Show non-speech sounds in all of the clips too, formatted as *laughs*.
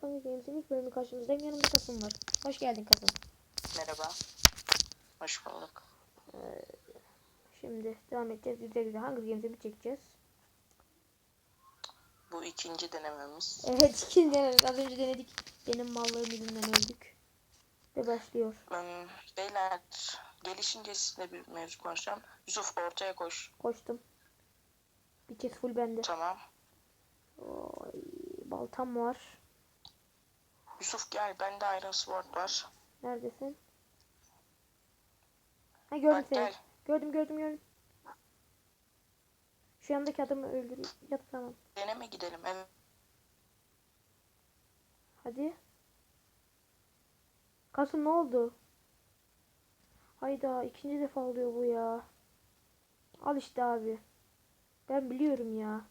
Hunger Games'in ilk bölümü karşınızdayım. Yanımda Kasım var. Hoş geldin Kasım. Merhaba. Hoş bulduk. Şimdi devam edeceğiz. Güzel güzel Hunger Games'i bir çekeceğiz. Bu ikinci denememiz. Evet *laughs* ikinci denedik. Az önce denedik. Benim mallığım yüzünden öldük. Ve başlıyor. Hmm, beyler gelişince sizinle bir mevzu konuşacağım. Yusuf ortaya koş. Koştum. Bir kez full bende. Tamam. Oy, baltam var. Yusuf gel bende Iron Sword var. Neredesin? Ha gördüm Bak seni. gel. Gördüm gördüm gördüm. Şu yandaki adamı öldür. Yat tamam. Deneme gidelim. Evet. Hadi. Kasım ne oldu? Hayda ikinci defa oluyor bu ya. Al işte abi. Ben biliyorum ya.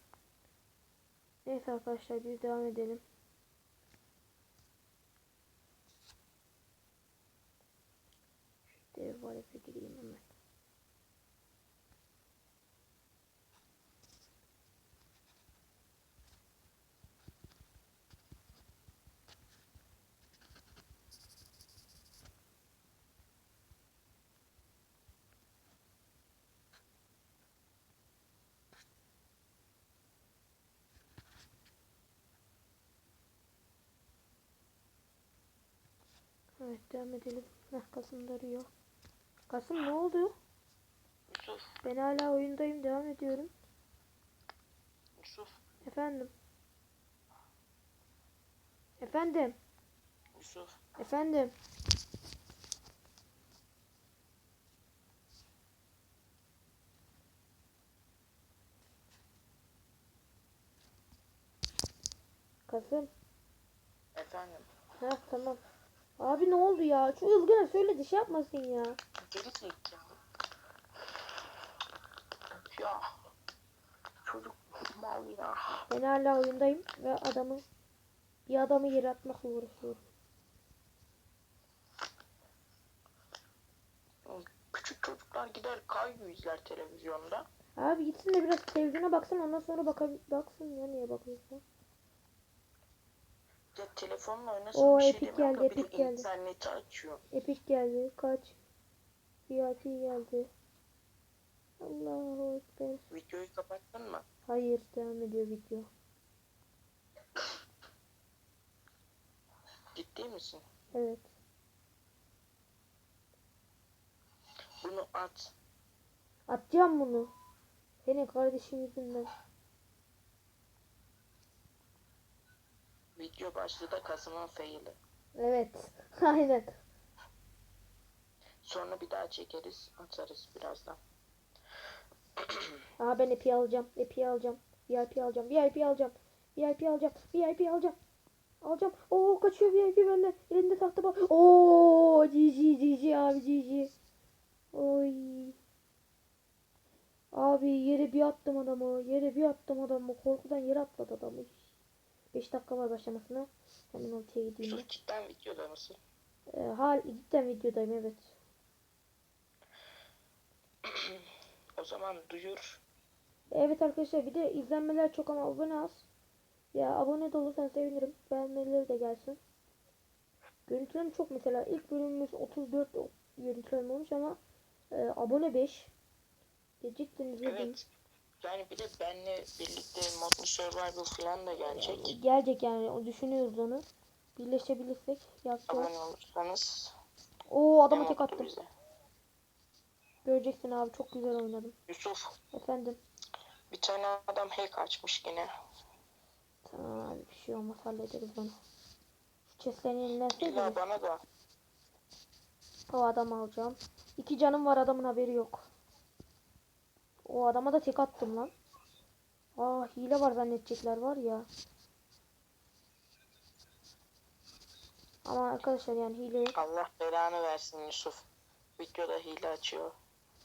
Neyse arkadaşlar biz devam edelim. Var ya gireyim hemen. Evet devam edelim. Heh, Kasım da arıyor. Kasım ne oldu? Yusuf. Ben hala oyundayım devam ediyorum. Yusuf. Efendim. Efendim. Yusuf. Efendim. Kasım. Efendim. Ha tamam. Abi ne oldu ya? Şu ılgına söyledi şey yapmasın ya. Geri zekalı. Ya. Çocuk mal ya. Ben hala oyundayım ve adamı bir adamı yere atmakla uğraşıyorum. Küçük çocuklar gider kayu izler televizyonda. Abi gitsin de biraz televizyona baksın ondan sonra baka baksın ya niye bakıyorsun? Ya telefonla oynasın Oo, bir şey Epic demiyorum geldi, bir de interneti açıyor. Epic geldi. Kaç? VIP geldi. Allahu Ekber. Videoyu kapattın mı? Hayır devam ediyor video. Ciddi misin? Evet. Bunu at. Atacağım bunu. Senin kardeşin yüzünden. Video başlığı da Kasım'ın faili. Evet. *laughs* Aynen. Sonra bir daha çekeriz, atarız birazdan. Aa ben Epi'yi alacağım. Epi'yi alacağım. VIP alacağım. VIP alacağım. VIP alacağım. VIP alacağım. Alacağım. Oo kaçıyor VIP benden. Elinde tahta bak. Oo GG GG abi GG. Oy. Abi yere bir attım adamı. Yere bir attım adamı. Korkudan yere atladı adamı. 5 dakika var başlamasına. Hemen ortaya gideyim. Cidden videoda mısın? Ee, hal cidden videodayım evet. O zaman duyur. Evet arkadaşlar bir de izlenmeler çok ama abone az. Ya abone de olursan sevinirim. Beğenmeleri de gelsin. Görüntülerim çok mesela. ilk bölümümüz 34 o- görüntülerim olmuş ama e, abone 5. Ya cidden izledim. Evet. Yani bir de benle birlikte modlu survival falan da gelecek. Gelecek yani o düşünüyoruz onu. Birleşebilirsek yapacağız. Abone olursanız Oo adama tek attım. bize. Göreceksin abi çok güzel oynadım. Yusuf Efendim. bir tane adam hack açmış yine. Tamam abi bir şey olmaz hallederiz onu. Şu chestlerini yenilensene. İlla bana da. O adam alacağım. İki canım var adamın haberi yok. O adama da tek attım lan. Aa hile var zannedecekler var ya. Ama arkadaşlar yani hile. Allah belanı versin Yusuf. Videoda hile açıyor.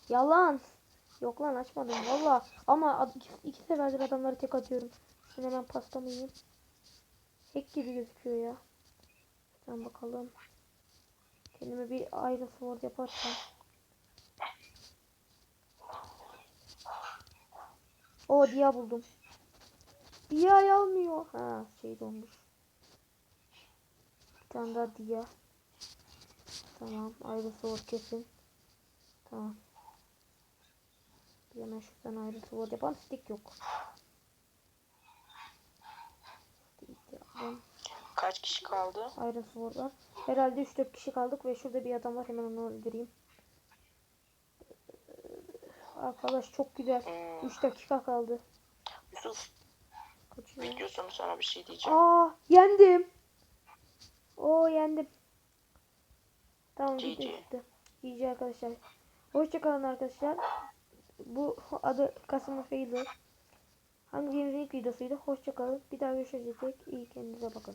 Yalan. Yok lan açmadım valla. Ama iki, iki seferdir adamları tek atıyorum. Şimdi hemen pastamı yiyeyim. Hack gibi gözüküyor ya. Şuradan bakalım. Kendime bir Iron Sword yaparsam. O diya buldum. Diya almıyor. Ha şey donmuş. tane daha diye. Tamam. Ayrı sword kesin. Tamam. Hemen şuradan ayrı sword yapalım. Stick yok. Stick yapalım. Kaç kişi kaldı? Ayrı sword var. Herhalde 3-4 kişi kaldık ve şurada bir adam var. Hemen onu öldüreyim. Arkadaş çok güzel. Hmm. 3 dakika kaldı. Yusuf Kaçıyor. sonu sana bir şey diyeceğim. Aa yendim. Oo yendim. Tamam GG. bitti. GG arkadaşlar. Hoşçakalın arkadaşlar. Bu adı Kasım Failur. Hangi ilk videosuydu? Hoşçakalın. Bir daha görüşecek. İyi kendinize bakın.